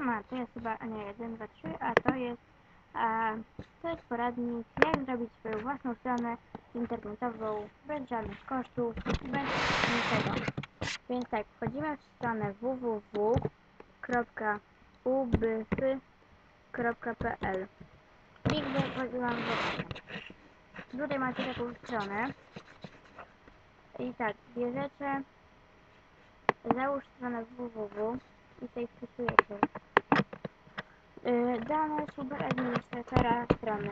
Siema, to jest chyba, a nie, 1, 2, 3, a to jest, a, to jest poradnik, jak zrobić swoją własną stronę internetową bez żadnych kosztów, bez niczego. Więc tak, wchodzimy w stronę www.ubf.pl Link wam w opisie. Tutaj macie taką stronę. I tak, bierzecie, załóż stronę www i tutaj wpisujecie dane superadministratora strony.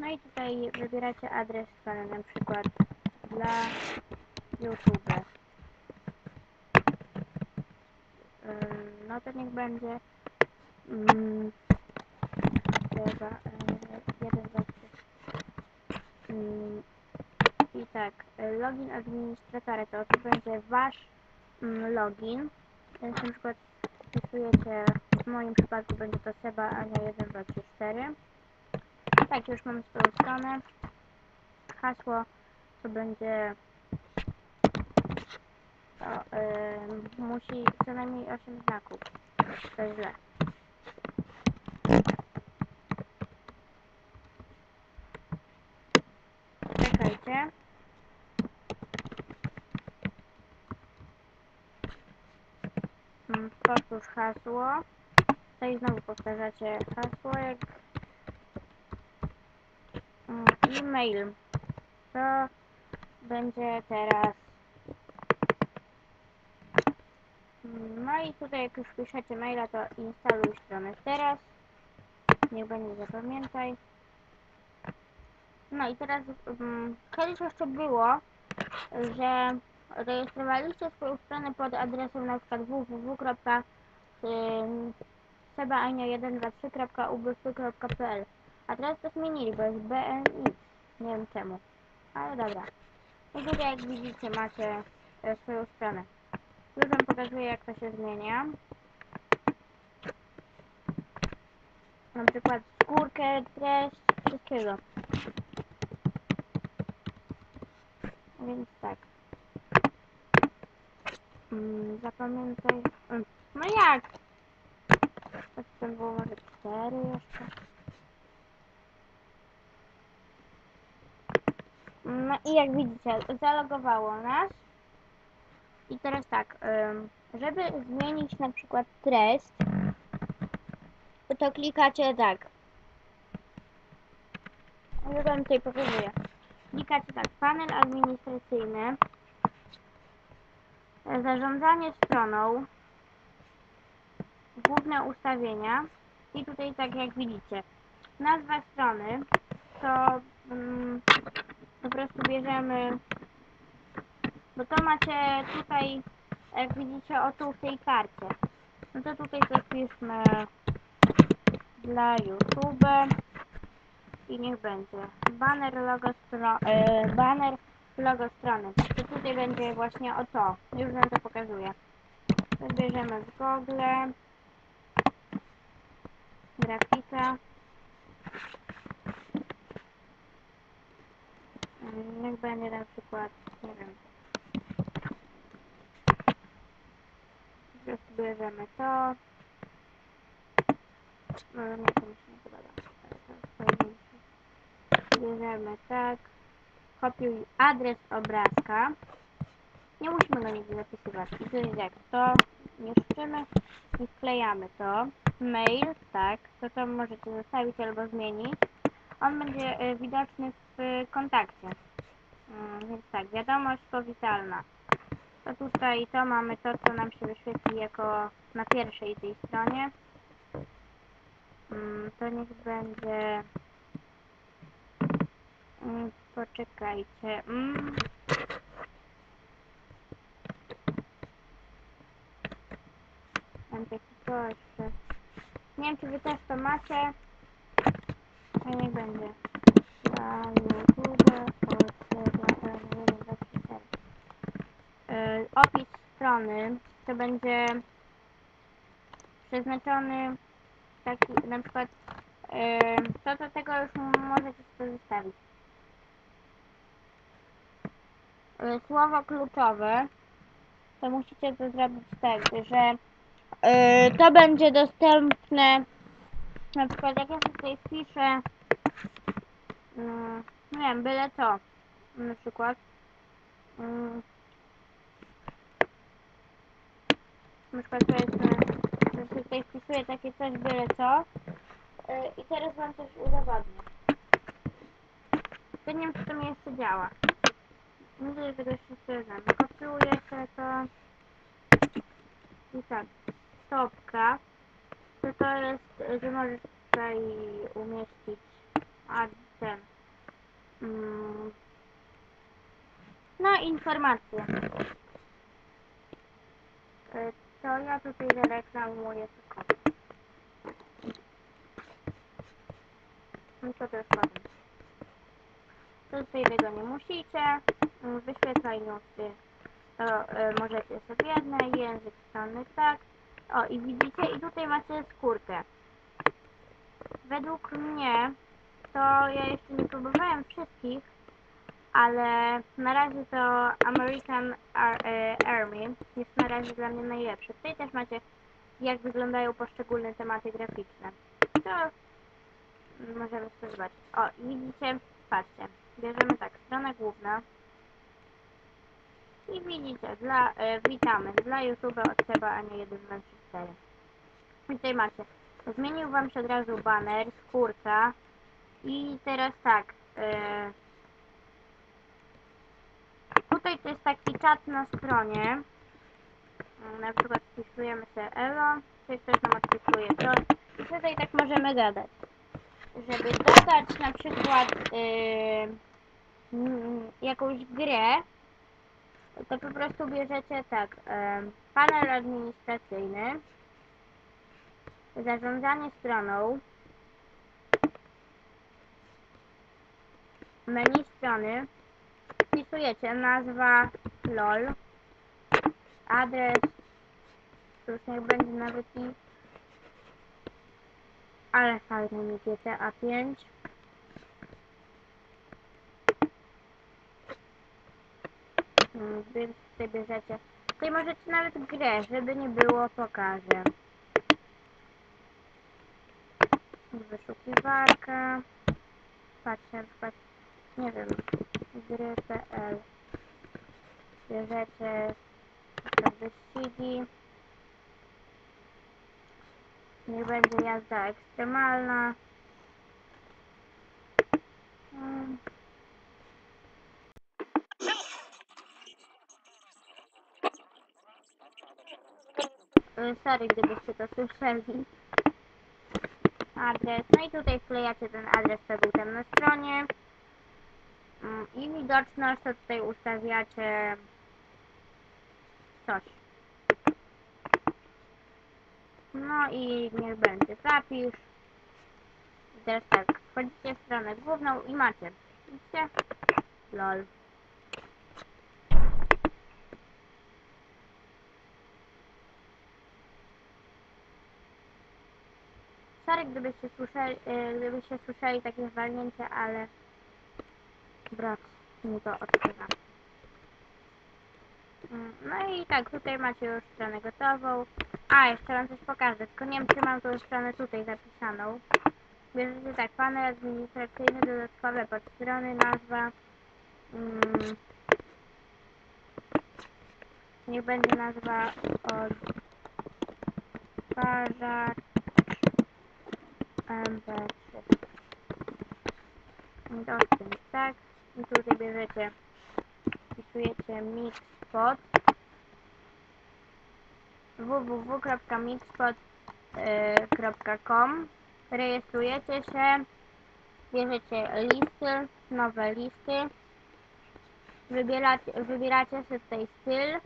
No i tutaj wybieracie adres strony, na przykład dla YouTube. Y, No to niech będzie mm, chyba y, jeden, dwa. Mm, I tak, y, login administratora to, to będzie wasz mm, login. Więc na przykład wpisujecie, moim przypadku będzie to Seba Ania 1, 2, 3, 4. Tak, już swoją stronę. Hasło to będzie to ym, musi co najmniej 8 znaków. To jest źle. Czekajcie. Mm, Powtórz hasło. To i znowu powtarzacie hasło jak e-mail. To będzie teraz no i tutaj jak już piszecie maila to instaluj stronę teraz. Niech będzie zapamiętaj. No i teraz um, kiedyś jeszcze było, że rejestrowaliście swoją stronę pod adresem na przykład www.sebaania123.ubf.pl A teraz to zmienili, bo jest BNX. Nie wiem czemu. Ale dobra. I tutaj jak widzicie macie e, swoją stronę. Już wam pokazuję jak to się zmienia. Na przykład skórkę, treść, wszystkiego. Więc tak. Mm, zapamiętaj. Mm, no jak? Było może 4 jeszcze. No i jak widzicie, zalogowało nas. I teraz tak, żeby zmienić na przykład treść, to klikacie tak. Już wam tutaj pokazuję. Klikacie tak, panel administracyjny, zarządzanie stroną, główne ustawienia i tutaj tak jak widzicie, nazwa strony to mm, po prostu bierzemy, bo to macie tutaj, jak widzicie, o tu w tej karcie. No to tutaj coś piszmy dla YouTube i niech będzie banner logo stro e, banner logo strony. To tutaj będzie właśnie o to. Już wam to pokazuję. Wybierzemy w Google grafika. Mm, Niech będzie na przykład, nie wiem. Po bierzemy to. No, nie, to mi się nie podoba. Bierzemy tak. Kopiuj adres obrazka. Nie musimy go nigdy zapisywać. I to jest jak to niszczymy i wklejamy to. Mail, tak, to to możecie zostawić albo zmienić. On będzie y, widoczny w y, kontakcie. Mm, Więc tak, wiadomość powitalna. To tutaj to mamy to, co nam się wyświetli jako na pierwszej tej stronie. Mm, To niech będzie... Mm, Poczekajcie. Mm. Mam taki jeszcze. Nie wiem, czy wy też to macie. To niech będzie. Dla YouTube odsyła N1, Opis strony to będzie przeznaczony taki na przykład to do tego już możecie sobie zostawić. Yy, Słowo kluczowe to musicie to zrobić tak, że Yy, to będzie dostępne na przykład jak ja tutaj wpiszę yy, nie wiem, byle co na przykład. Yy, na przykład powiedzmy że tutaj wpisuję takie coś byle co. Yy, i teraz wam coś udowadnię to nie wiem czy to mi jeszcze działa. Nie wiem, tego jeszcze sprawdzam kopiuję sobie to. I tak stopka to to jest, że możesz tutaj umieścić a ten mm, no informacje. Y, to ja tutaj zareklamuję tylko. No to też to tutaj tego nie musicie. Mm, wyświetlaj newsy to y, możecie sobie jedne język strony tak o i widzicie i tutaj macie skórkę według mnie to ja jeszcze nie próbowałem wszystkich ale na razie to American Ar- e, Army jest na razie dla mnie najlepszy. Tutaj też macie jak wyglądają poszczególne tematy graficzne. To możemy sobie zobaczyć. O, i widzicie, patrzcie, bierzemy tak, strona główna i widzicie, dla, e, witamy, dla YouTube'a od Seba, a nie 1, 2, 3, 4. I tutaj macie, zmienił wam się od razu baner, skórka i teraz tak, e, Tutaj to jest taki czat na stronie. Na przykład wpisujemy sobie Elo, tutaj ktoś nam odpisuje coś. I tutaj tak możemy gadać. Żeby dodać na przykład mm, jakąś grę, to po prostu bierzecie tak, panel administracyjny, zarządzanie stroną, menu strony, wpisujecie nazwa LOL, adres, już niech będzie nawet i ale fajne mi GTA 5 Mm, Więc tutaj bierzecie tutaj możecie nawet grę, żeby nie było pokażę. Wyszukiwarka. Patrzcie na przykład nie wiem gry.pl bierzecie wyścigi. Niech będzie jazda ekstremalna. Mm. Sorry gdybyście to słyszeli. Adres, no i tutaj wklejacie ten adres, co tam na stronie. Mm, i widoczność to tutaj ustawiacie coś. No i niech będzie zapisz. I teraz tak, wchodzicie w stronę główną i macie. Widzicie? lol gdybyście słyszeli, y, gdybyście słyszeli takie zwalnięcie, ale brat mi to odkrywa Mm, No i tak, tutaj macie już stronę gotową. A, jeszcze wam coś pokażę, tylko nie wiem, czy mam tą stronę tutaj zapisaną. Bierzecie tak, panel administracyjny, dodatkowe podstrony, nazwa. Mm, niech będzie nazwa odtwarzacz MP3. Dostęp, tak? I tutaj bierzecie, wpisujecie mixpod www.mixpod.com Rejestrujecie się, bierzecie listy, nowe listy, wybieracie, wybieracie sobie tutaj styl.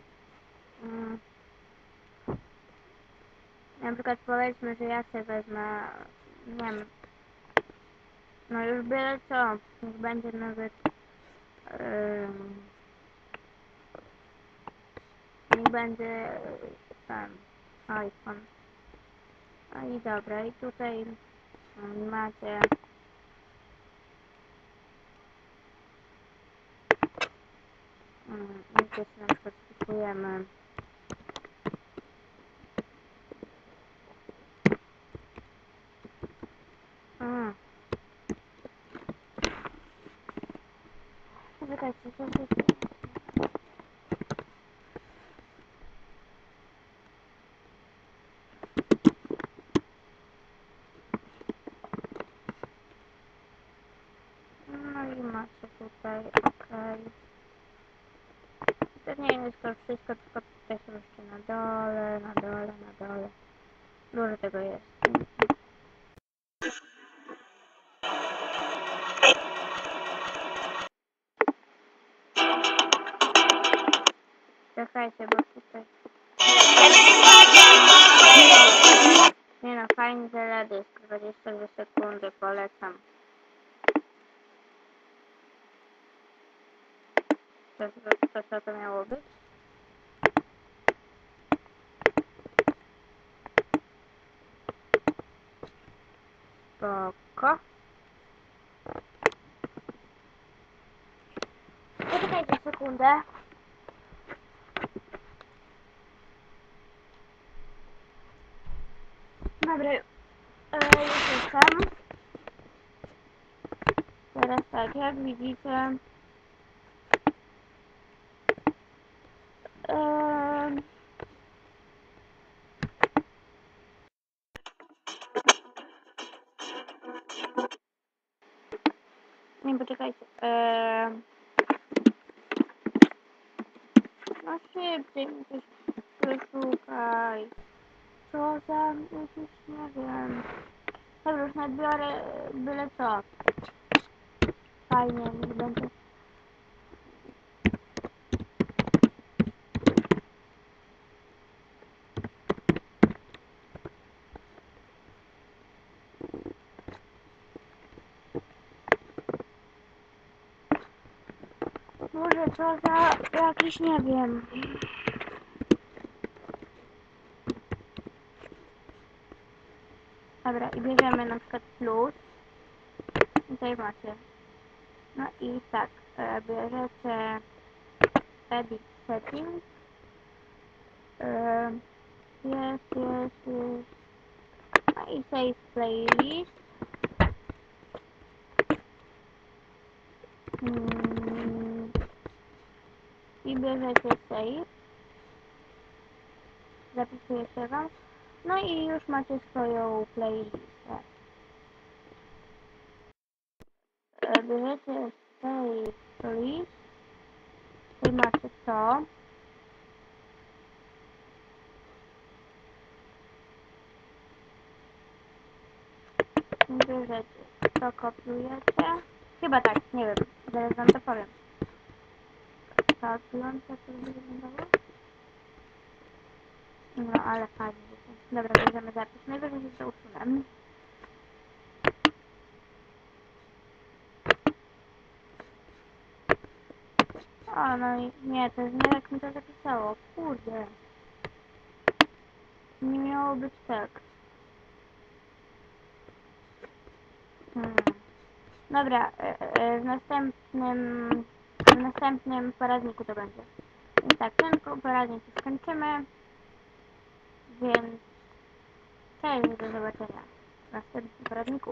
Mm. Na przykład powiedzmy, że ja sobie wezmę, wiem, no już byle co, niech będzie nawet ym, niech będzie ten iPhone. No i dobra, i tutaj mm, macie. Mm, i też na przykład wpisujemy No i macie tutaj, okej. To nie jest to wszystko, tylko tutaj są na dole, na dole, na dole. Dużo tego jest. Czekajcie, bo tutaj... Nie no, fajny teledysk, 22 sekundy, polecam. To, to, to co to miało być? Spoko. Poczekajcie sekundę. Dobra, e, już jestem. Teraz tak, jak widzicie, em, no szybciej mi coś wyszukaj. Co za... jakieś, nie wiem. Dobra, już nadbiorę byle co. Fajnie, niech będzie. Może co za jakiś, nie wiem. Dobra, i bierzemy na przykład plus. Tutaj macie. No i tak, e, bierzecie edit settings. E, jest, jest, jest. No i save playlist. Mm. I bierzecie save. Zapisujecie wam. No i już macie swoją playlistę. E, Bierzecie playlist. Tutaj macie to. Bierzecie to, kopiujecie. Chyba tak, nie wiem. Zaraz wam to powiem. Tak, wyłączę to wyglądało. No, ale fajnie. Dobra, bierzemy zapis. Najwyżej się to usunę. O, no i nie, to jest nie jak mi to zapisało. Kurde. Nie miało być tak. Hmm. Dobra, e, e, w następnym w następnym poradniku to będzie. Więc tak, ten poradnik już kończymy. Więc cześć, do zobaczenia w następnym poradniku.